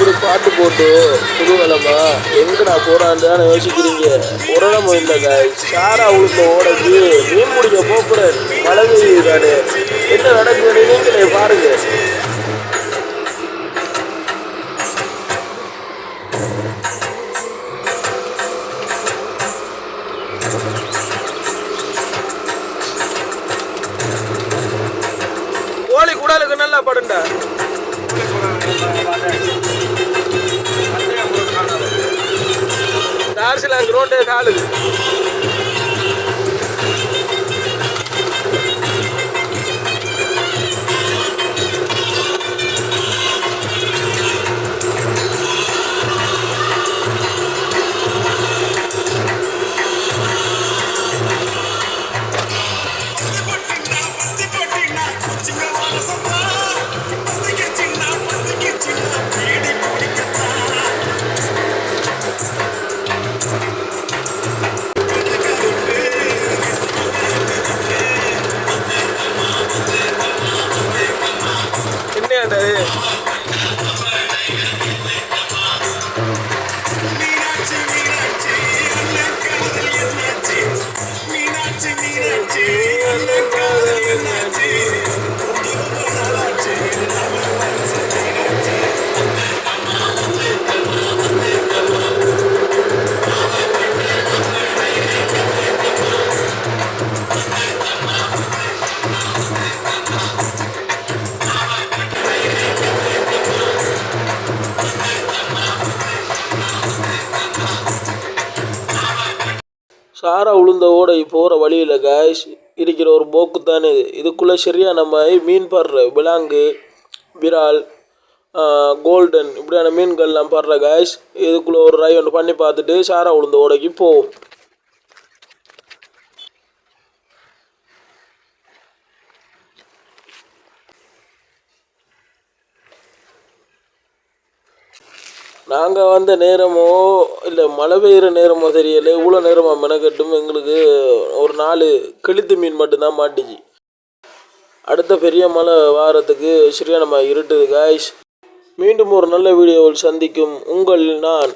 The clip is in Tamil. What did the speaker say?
ஒரு பாட்டு போட்டு புதுவலமா எங்கடா போறான்னு தானே யோசிக்கிறீங்க? ஒரு இடமும் காய் சாரா உள்ள ஓடைக்கு மீன் முடிக்க போப்புறேன் மழை பெய்யுதானே என்ன நடக்குதுன்னு நீங்களே பாருங்க. கோழி குடாலுக்கு நல்லா படுண்டா. டார்சிலாங் கிரௌண்டு காலுது Aê! சாரா உளுந்த ஓடை போகிற வழியில் காய்ஸ் இருக்கிற ஒரு போக்கு தானே இது. இதுக்குள்ளே சரியாக நம்ம மீன் படுற விலாங்கு விரால் கோல்டன் இப்படியான மீன்கள்லாம் படுற காய்ஸ் இதுக்குள்ளே ஒரு ரை ஒன்று பண்ணி பார்த்துட்டு சாரா உளுந்த ஓடைக்கு போவோம். நாங்கள் வந்த நேரமோ இல்லை மழை பெய்கிற நேரமோ தெரியல இவ்வளோ நேரமாக மெனக்கட்டும் எங்களுக்கு ஒரு நாலு கெளுத்து மீன் மட்டும்தான் மாட்டிச்சு. அடுத்த பெரிய மழை வாரத்துக்கு சரியா நம்ம இருட்டுது காய்ஸ் மீண்டும் ஒரு நல்ல வீடியோவில் சந்திக்கும் உங்கள் நான்.